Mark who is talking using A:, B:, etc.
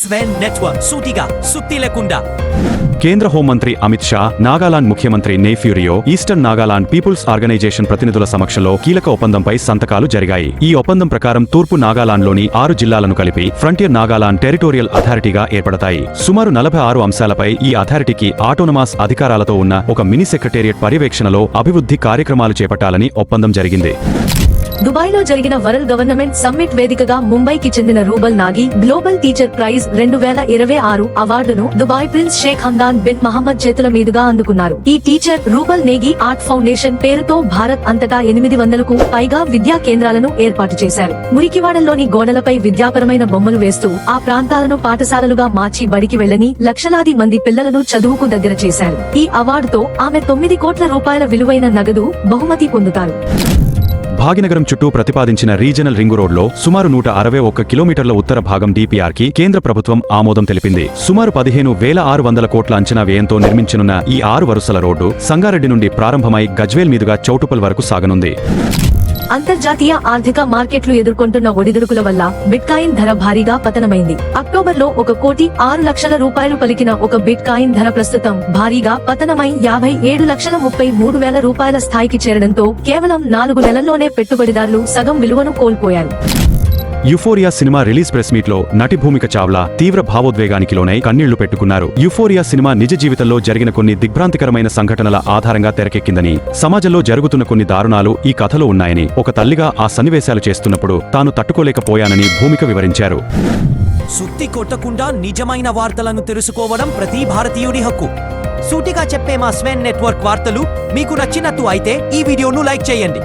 A: స్వెన్ network సూటిగా సుత్తి లేకుండా
B: కేంద్ర హోంమంత్రి అమిత్ షా నాగాలాండ్ ముఖ్యమంత్రి Neiphiu Rio eastern Nagaland peoples organisation ప్రతినిధుల సమక్షంలో కీలక ఒప్పందంపై సంతకాలు జరిగాయి. ఈ ఒప్పందం ప్రకారం తూర్పు నాగాలాండ్లోని ఆరు జిల్లాలను కలిపి ఫ్రంటియర్ నాగాలాండ్ టెరిటోరియల్ అథారిటీగా ఏర్పడతాయి. సుమారు నలభై ఆరు అంశాలపై ఈ అథారిటీకి ఆటోనమాస్ అధికారాలతో ఉన్న ఒక మినీ సెక్రటేరియట్ పర్యవేక్షణలో అభివృద్ధి కార్యక్రమాలు చేపట్టాలని ఒప్పందం జరిగింది.
C: దుబాయ్లో జరిగిన వరల్డ్ గవర్నమెంట్ సమ్మిట్ వేదికగా ముంబైకి చెందిన Rubal Nagi global teacher prize రెండు వేల ఇరవై ఆరు అవార్డును Dubai prince Sheikh Hamdan bin Mohammed చేతుల మీదుగా అందుకున్నారు. ఈ teacher Rubal Negi art foundation పేరుతో భారత్ అంతటా ఎనిమిది వందలకు పైగా విద్యా కేంద్రాలను ఏర్పాటు చేశారు. మురికివాడల్లోని గోడలపై విద్యాపరమైన బొమ్మలు వేస్తూ ఆ ప్రాంతాలను పాఠశాలలుగా మార్చి బడికి వెళ్ళని లక్షలాది మంది పిల్లలను చదువుకు దగ్గర చేశారు. ఈ అవార్డుతో ఆమె తొమ్మిది కోట్ల రూపాయల విలువైన నగదు బహుమతి పొందుతారు.
B: భాగ్యనగరం చుట్టూ ప్రతిపాదించిన రీజనల్ రింగు రోడ్లో సుమారు నూట అరవై ఒక్క కిలోమీటర్ల ఉత్తర భాగం డీపీఆర్కి కేంద్ర ప్రభుత్వం ఆమోదం తెలిపింది. సుమారు పదిహేను వేల ఆరు వందల కోట్ల అంచనా వ్యయంతో నిర్మించనున్న ఈ ఆరు వరుసల రోడ్డు సంగారెడ్డి నుండి ప్రారంభమై గజ్వేల్ మీదుగా చౌటుపల్ వరకు సాగనుంది.
C: అంతర్జాతీయ ఆర్థిక మార్కెట్లు ఎదుర్కొంటున్న ఒడిదుడుకుల వల్ల బిట్కాయిన్ ధర భారీగా పతనమైంది. అక్టోబర్లో ఒక కోటి ఆరు లక్షల రూపాయలు పలికిన ఒక బిట్కాయిన్ ధర ప్రస్తుతం భారీగా పతనమై యాభై ఏడు లక్షల ముప్పై మూడు వేల రూపాయల స్థాయికి చేరడంతో కేవలం నాలుగు నెలల్లోనే పెట్టుబడిదారులు సగం విలువను కోల్పోయారు.
B: యుఫోరియా సినిమా రిలీజ్ ప్రెస్ మీట్లో నటి భూమిక చావ్లా తీవ్ర భావోద్వేగానికి లోనై కన్నీళ్ళు పెట్టుకున్నారు. యుఫోరియా సినిమా నిజ జీవితంలో జరిగిన కొన్ని దిగ్భ్రాంతికరమైన సంఘటనల ఆధారంగా తెరకెక్కిందని సమాజంలో జరుగుతున్న కొన్ని దారుణాలు ఈ కథలో ఉన్నాయని ఒక తల్లిగా ఆ సన్నివేశాలు చేస్తున్నప్పుడు తాను తట్టుకోలేకపోయానని భూమిక వివరించారు.
A: సుత్తి కొట్టకుండా నిజమైన వార్తలను తెలుసుకోవడం ప్రతి భారతీయుడి హక్కు. సూటిగా చెప్పే మా స్వెన్ నెట్వర్క్ వార్తలు మీకు నచ్చినట్టు అయితే ఈ వీడియోను లైక్ చేయండి.